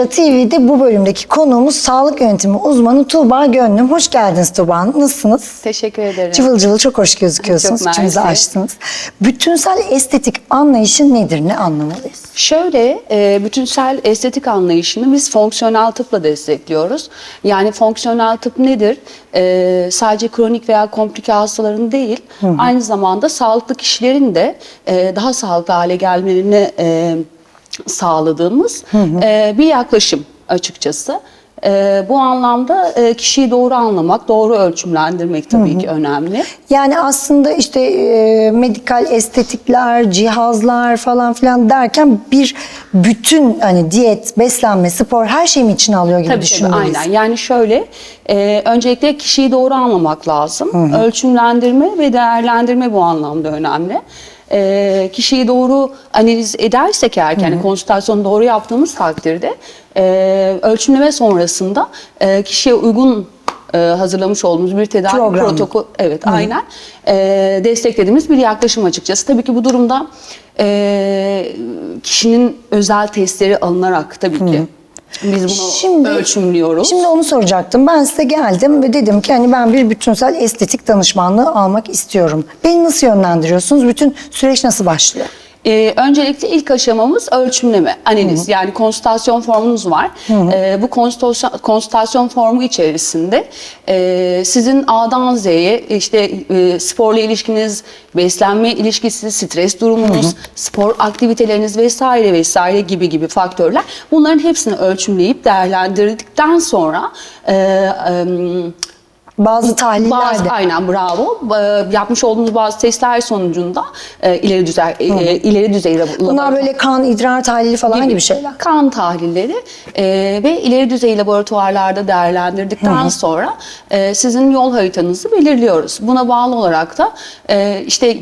Karınca TV'de bu bölümdeki konuğumuz sağlık yönetimi uzmanı Tuğba Gönlüm. Hoş geldiniz Tuğba Hanım. Nasılsınız? Teşekkür ederim. Cıvıl cıvıl çok hoş gözüküyorsunuz. Çok İçimizi açtınız. Bütünsel estetik anlayışı nedir? Ne anlamalıyız? Şöyle e, bütünsel estetik anlayışını biz fonksiyonel tıpla destekliyoruz. Yani fonksiyonel tıp nedir? E, sadece kronik veya komplike hastaların değil, aynı zamanda sağlıklı kişilerin de e, daha sağlıklı hale gelmelerini e, sağladığımız e, bir yaklaşım açıkçası. E, bu anlamda e, kişiyi doğru anlamak, doğru ölçümlendirmek tabii ki önemli. Yani aslında işte e, medikal estetikler, cihazlar falan filan derken bir bütün hani diyet, beslenme, spor her şeyi mi içine alıyor gibi Tabii tabii aynen. Yani şöyle, e, öncelikle kişiyi doğru anlamak lazım. Ölçümlendirme ve değerlendirme bu anlamda önemli. E, kişiyi doğru analiz edersek eğer, yani konsültasyonu doğru yaptığımız takdirde e, ölçümleme sonrasında e, kişiye uygun e, hazırlamış olduğumuz bir tedavi Program. protokol evet aynen e, desteklediğimiz bir yaklaşım açıkçası. Tabii ki bu durumda e, kişinin özel testleri alınarak tabii ki biz bunu ölçümlüyoruz. Şimdi onu soracaktım. Ben size geldim ve dedim ki hani ben bir bütünsel estetik danışmanlığı almak istiyorum. Beni nasıl yönlendiriyorsunuz? Bütün süreç nasıl başlıyor? Ee, öncelikle ilk aşamamız ölçümleme, analiz. Yani konsültasyon formunuz var. Ee, bu konsültasyon, konsültasyon formu içerisinde e, sizin A'dan Z'ye işte e, sporla ilişkiniz, beslenme ilişkisi, stres durumunuz, spor aktiviteleriniz vesaire vesaire gibi gibi faktörler. Bunların hepsini ölçümleyip değerlendirdikten sonra e, e, Bazı tahliller bazı, de. aynen bravo. Ee, yapmış olduğumuz bazı testler sonucunda e, ileri düzey e, ileri düzey Bunlar böyle kan, idrar tahlili falan gibi, şeyler. Kan tahlilleri e, ve ileri düzey laboratuvarlarda değerlendirdikten sonra e, sizin yol haritanızı belirliyoruz. Buna bağlı olarak da e, işte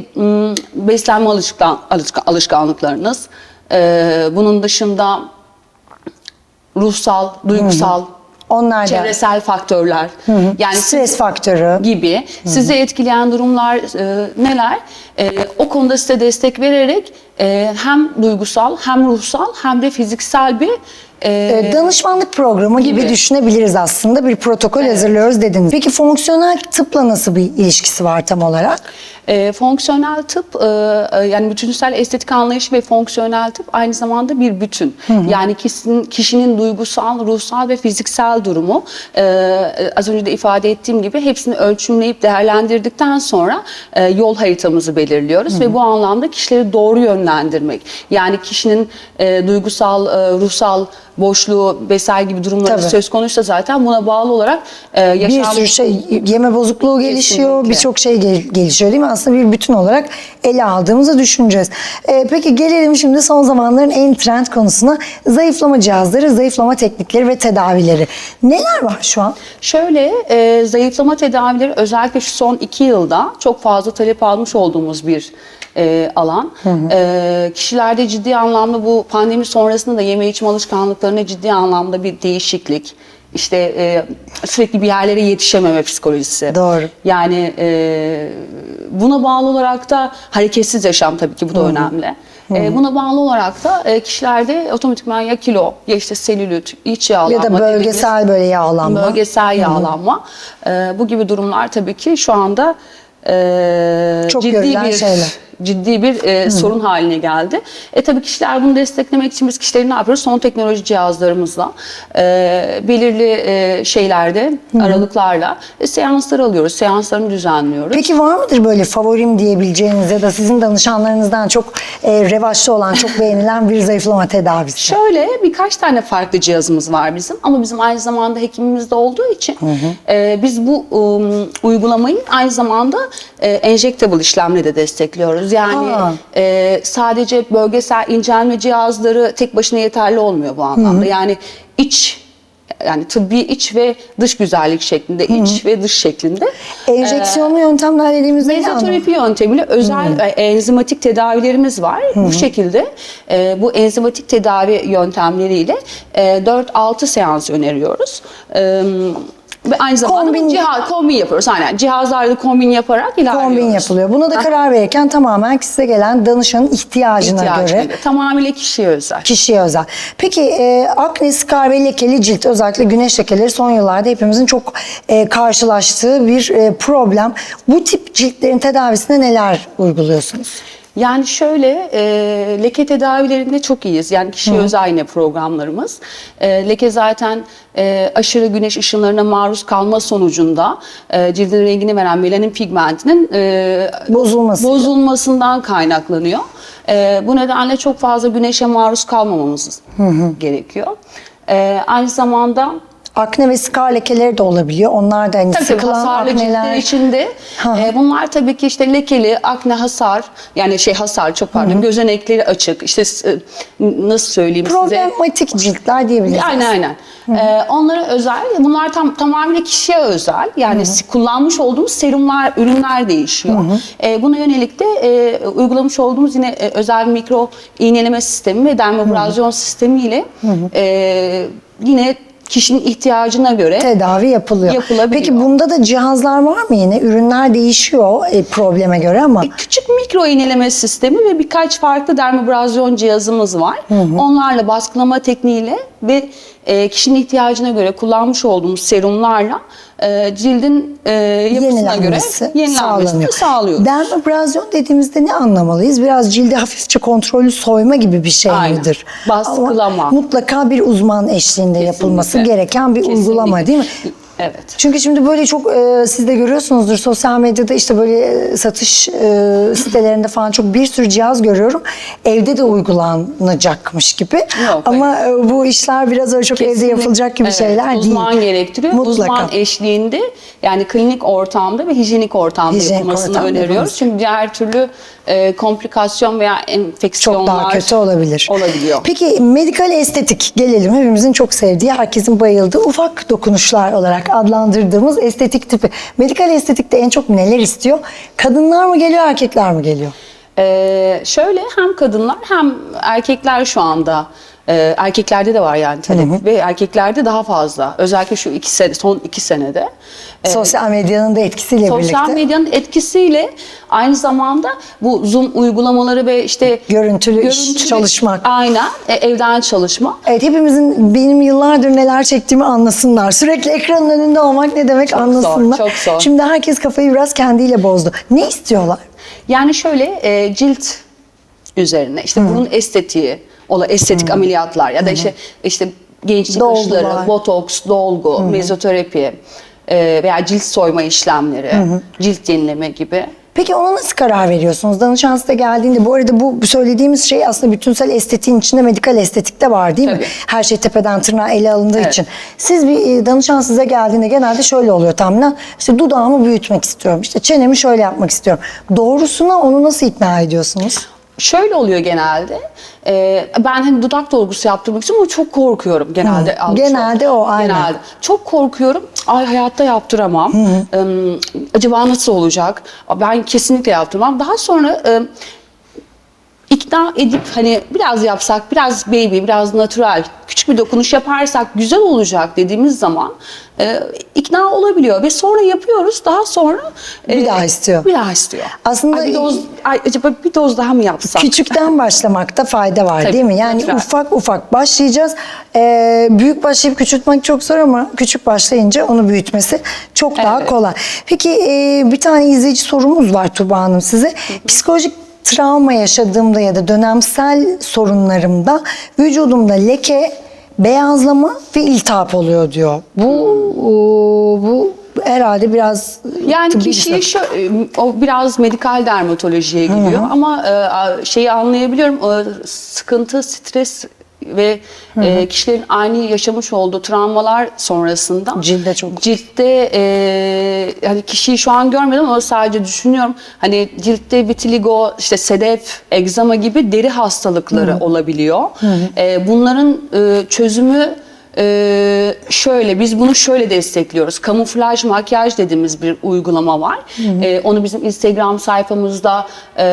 beslenme alışkan, alışkan- alışkanlıklarınız, e, bunun dışında ruhsal, duygusal, Onlar da. çevresel faktörler. Yani Stres faktörü. gibi sizi etkileyen durumlar e, neler? E, o konuda size destek vererek e, hem duygusal hem ruhsal hem de fiziksel bir e, Ee, Danışmanlık programı gibi, gibi. düşünebiliriz aslında. Bir protokol hazırlıyoruz dediniz. Peki fonksiyonel tıpla nasıl bir ilişkisi var tam olarak? E, fonksiyonel tıp e, e, yani bütünsel estetik anlayış ve fonksiyonel tıp aynı zamanda bir bütün. Yani kişinin, kişinin duygusal, ruhsal ve fiziksel durumu e, e, az önce de ifade ettiğim gibi hepsini ölçümleyip değerlendirdikten sonra e, yol haritamızı belirliyoruz ve bu anlamda kişileri doğru yönlendirmek. Yani kişinin e, duygusal, e, ruhsal boşluğu vesaire gibi durumları Tabii. söz konuysa zaten buna bağlı olarak e, yaşam Bir sürü şey, yeme bozukluğu gelişiyor, birçok şey gel- gelişiyor değil mi? Aslında bir bütün olarak ele aldığımızı düşüneceğiz. Ee, peki gelelim şimdi son zamanların en trend konusuna. Zayıflama cihazları, zayıflama teknikleri ve tedavileri. Neler var şu an? Şöyle e, zayıflama tedavileri özellikle şu son iki yılda çok fazla talep almış olduğumuz bir e, alan. E, kişilerde ciddi anlamda bu pandemi sonrasında da yeme içme alışkanlıklarına ciddi anlamda bir değişiklik. İşte e, sürekli bir yerlere yetişememe psikolojisi. Doğru. Yani e, buna bağlı olarak da hareketsiz yaşam tabii ki bu da önemli. E, buna bağlı olarak da e, kişilerde otomatikman ya kilo ya işte selülit, iç yağlanma Ya da bölgesel böyle yağlanma. Bölgesel yağlanma. Ee, bu gibi durumlar tabii ki şu anda e, Çok ciddi bir şeyler. Ciddi bir e, sorun haline geldi. E tabii kişiler bunu desteklemek için biz kişileri ne yapıyoruz? Son teknoloji cihazlarımızla e, belirli e, şeylerde aralıklarla e, seanslar alıyoruz. Seanslarını düzenliyoruz. Peki var mıdır böyle favorim diyebileceğiniz ya da sizin danışanlarınızdan çok e, revaçta olan, çok beğenilen bir zayıflama tedavisi? Şöyle birkaç tane farklı cihazımız var bizim ama bizim aynı zamanda hekimimiz de olduğu için e, biz bu um, uygulamayı aynı zamanda e, enjectable işlemle de destekliyoruz. Yani Ha. e, sadece bölgesel incelme cihazları tek başına yeterli olmuyor bu anlamda. Yani iç yani tıbbi iç ve dış güzellik şeklinde, iç ve dış şeklinde. Enjeksiyonlu yöntemler dediğimizde? Mezoterapi yöntemiyle özel e, enzimatik tedavilerimiz var. Bu şekilde e, bu enzimatik tedavi yöntemleriyle e, 4-6 seans öneriyoruz. E, Ve aynı zamanda Kombin- cihaz, kombin yapıyoruz. Aynen cihazlarda kombin yaparak ilerliyoruz. Kombin yapılıyor. Buna da karar verirken tamamen size gelen danışanın ihtiyacına, İhtiyacına göre göre. Tamamıyla kişiye özel. kişiye özel. Peki e, akne, skar ve lekeli cilt özellikle güneş lekeleri son yıllarda hepimizin çok e, karşılaştığı bir e, problem. Bu tip ciltlerin tedavisine neler uyguluyorsunuz? Yani şöyle e, leke tedavilerinde çok iyiyiz. Yani kişiye özel yine programlarımız. E, leke zaten e, aşırı güneş ışınlarına maruz kalma sonucunda e, cildin rengini veren melanin pigmentinin e, Bozulması. bozulmasından kaynaklanıyor. E, bu nedenle çok fazla güneşe maruz kalmamamız gerekiyor. E, aynı zamanda Akne ve skar lekeleri de olabiliyor. Onlar da hani Tabii tabii sıkılan ciltler akneler. içinde e, bunlar tabii ki işte lekeli, akne hasar yani şey hasar çok pardon gözenekleri açık işte e, nasıl söyleyeyim size. Problematik ciltler diyebiliriz. Aynen aynen. Ee, onlara özel, bunlar tam tamamıyla kişiye özel. Yani kullanmış olduğumuz serumlar, ürünler değişiyor. Ee, buna yönelik de e, uygulamış olduğumuz yine e, özel mikro iğneleme sistemi ve dermabrazyon sistemiyle e, yine kişinin ihtiyacına göre tedavi yapılıyor. Yapılabiliyor. Peki bunda da cihazlar var mı yine? Ürünler değişiyor e, probleme göre ama Küçük mikro iğneleme sistemi ve birkaç farklı dermabrazyon cihazımız var. Onlarla baskılama tekniğiyle ve e, kişinin ihtiyacına göre kullanmış olduğumuz serumlarla e, cildin e, yapısına göre yenilenmesi, yenilenmesini sağlanıyor. sağlıyoruz. Dermabrazyon dediğimizde ne anlamalıyız? Biraz cildi hafifçe kontrollü soyma gibi bir şey Aynen. midir? Baskılama. Ama mutlaka bir uzman eşliğinde yapılması Kesinlikle. gereken bir Kesinlikle. uygulama değil mi? Evet. Çünkü şimdi böyle çok e, siz de görüyorsunuzdur sosyal medyada işte böyle e, satış e, sitelerinde falan çok bir sürü cihaz görüyorum. Evde de uygulanacakmış gibi. Yok, Ama e, bu işler biraz öyle çok evde Kesinlikle. yapılacak gibi Evet, şeyler değil. Uzman gerektiriyor. Mutlaka. Uzman eşliğinde yani klinik ortamda ve hijyenik ortamda Hijyenik yapılmasını ortamda öneriyoruz. yapılması. Çünkü diğer türlü e, komplikasyon veya enfeksiyonlar çok daha kötü olabilir. Olabiliyor. Peki medikal estetik gelelim hepimizin çok sevdiği, herkesin bayıldığı ufak dokunuşlar olarak adlandırdığımız estetik tipi. Medikal estetikte en çok neler istiyor? Kadınlar mı geliyor, erkekler mi geliyor? Ee, şöyle hem kadınlar hem erkekler şu anda e, erkeklerde de var yani talep ve erkeklerde daha fazla. Özellikle şu iki sene, son iki senede. Ee, Sosyal medyanın da etkisiyle Sosyal birlikte. medyanın etkisiyle aynı zamanda bu Zoom uygulamaları ve işte Görüntülü iş, çalışmak. Aynen e, evden çalışma. Evet hepimizin benim yıllardır neler çektiğimi anlasınlar. Sürekli ekranın önünde olmak ne demek Çok anlasınlar. zor, çok zor. Şimdi herkes kafayı biraz kendiyle bozdu. Ne istiyorlar? Yani şöyle e, cilt üzerine işte bunun estetiği, ola estetik ameliyatlar ya da işte işte gençlik Dolgular. aşıları, botoks, dolgu, mezoterapi e, veya cilt soyma işlemleri, cilt yenileme gibi. Peki ona nasıl karar veriyorsunuz? Danışan size geldiğinde bu arada bu söylediğimiz şey aslında bütünsel estetiğin içinde medikal estetik de var değil mi? Tabii. Her şey tepeden tırnağa ele alındığı Evet. için. Siz bir e, danışan size geldiğinde genelde şöyle oluyor tahminen. İşte dudağımı büyütmek istiyorum. İşte çenemi şöyle yapmak istiyorum. Doğrusuna onu nasıl ikna ediyorsunuz? Şöyle oluyor genelde. e, ben hani dudak dolgusu yaptırmak istiyorum ama çok korkuyorum genelde. Hı. Genelde o, aynen. Genelde. Çok korkuyorum. Ay hayatta yaptıramam. Em, acaba nasıl olacak? Ben kesinlikle yaptırmam. Daha sonra e, ikna edip hani biraz yapsak, biraz baby, biraz natural, küçük bir dokunuş yaparsak güzel olacak dediğimiz zaman e, ikna olabiliyor ve sonra yapıyoruz. Daha sonra e, Bir daha istiyor. Bir daha istiyor. Aslında Ay, bir doz, ay, acaba bir doz daha mı yapsak? Küçükten başlamakta fayda var Tabii, değil mi? Yani natural. ufak ufak başlayacağız. Ee, büyük başlayıp küçültmek çok zor ama küçük başlayınca onu büyütmesi çok daha Evet. kolay. Peki e, bir tane izleyici sorumuz var Tuba Hanım size. Psikolojik travma yaşadığımda ya da dönemsel sorunlarımda vücudumda leke, beyazlama ve iltihap oluyor diyor. Bu bu herhalde biraz Yani tıbbi bir kişiyi şey. şu, o biraz medikal dermatolojiye giriyor ama e, a- şeyi anlayabiliyorum. e, sıkıntı, stres ve e, kişilerin aynı yaşamış olduğu travmalar sonrasında Cilde çok- ciltte e, hani kişiyi şu an görmedim ama sadece düşünüyorum. Hani ciltte vitiligo, işte sedef, egzama gibi deri hastalıkları olabiliyor. E, bunların e, çözümü ee, şöyle biz bunu şöyle destekliyoruz. Kamuflaj makyaj dediğimiz bir uygulama var. Ee, onu bizim Instagram sayfamızda e,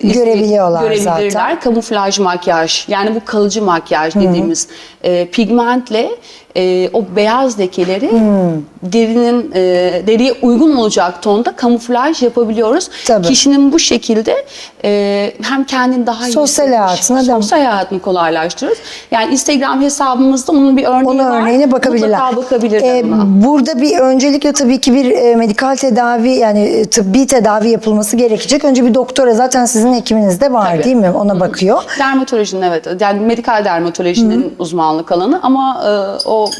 Görebiliyorlar görebilirler. zaten. Kamuflaj makyaj yani bu kalıcı makyaj dediğimiz e, pigmentle e, o beyaz lekeleri Hmm. derinin e, deriye uygun olacak tonda kamuflaj yapabiliyoruz. Tabii. Kişinin bu şekilde e, hem kendini daha iyi Sosyal hayatına sosyal hayatını kolaylaştırıyoruz. Yani Instagram hesabımızda onun bir örneği Onun var. örneğine bakabilirler. Mutlaka bakabilirler Ee, ona. burada bir öncelikle tabii ki bir e, medikal tedavi yani e, tıbbi tedavi yapılması gerekecek. Önce bir doktora zaten sizin hekiminizde var Tabii. değil mi? Ona bakıyor. Dermatolojinin evet yani medikal dermatolojinin uzmanlık alanı ama e, o 我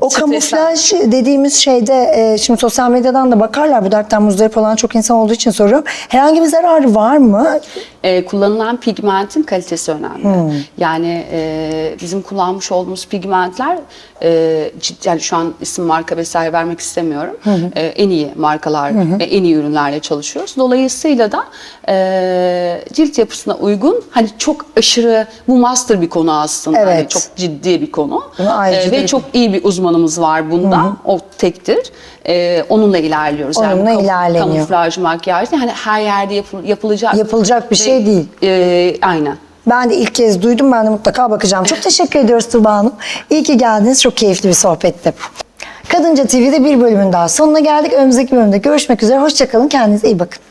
O kamuflaj dediğimiz şeyde e, şimdi sosyal medyadan da bakarlar bu dertten muzdarip olan çok insan olduğu için soruyorum. Herhangi bir zararı var mı? E, kullanılan pigmentin kalitesi önemli. Hmm. Yani e, bizim kullanmış olduğumuz pigmentler e, ciddi, yani şu an isim marka vesaire vermek istemiyorum. E, en iyi markalar, ve en iyi ürünlerle çalışıyoruz. Dolayısıyla da e, cilt yapısına uygun hani çok aşırı bu master bir konu aslında. Hani Evet. çok ciddi bir konu. E, ve bir- çok iyi bir uzmanımız var bunda. O tektir. E, onunla ilerliyoruz. Onunla kam- ilerleniyor. Kamuflaj, makyaj hani her yerde yapıl- yapılacak. Yapılacak bir Ve- şey değil. e, aynen. Ben de ilk kez duydum. Ben de mutlaka bakacağım. Çok teşekkür ediyoruz Tuğba Hanım. İyi ki geldiniz. Çok keyifli bir sohbetti. Kadınca TV'de bir bölümün daha sonuna geldik. Önümüzdeki bölümde görüşmek üzere. Hoşçakalın. Kendinize iyi bakın.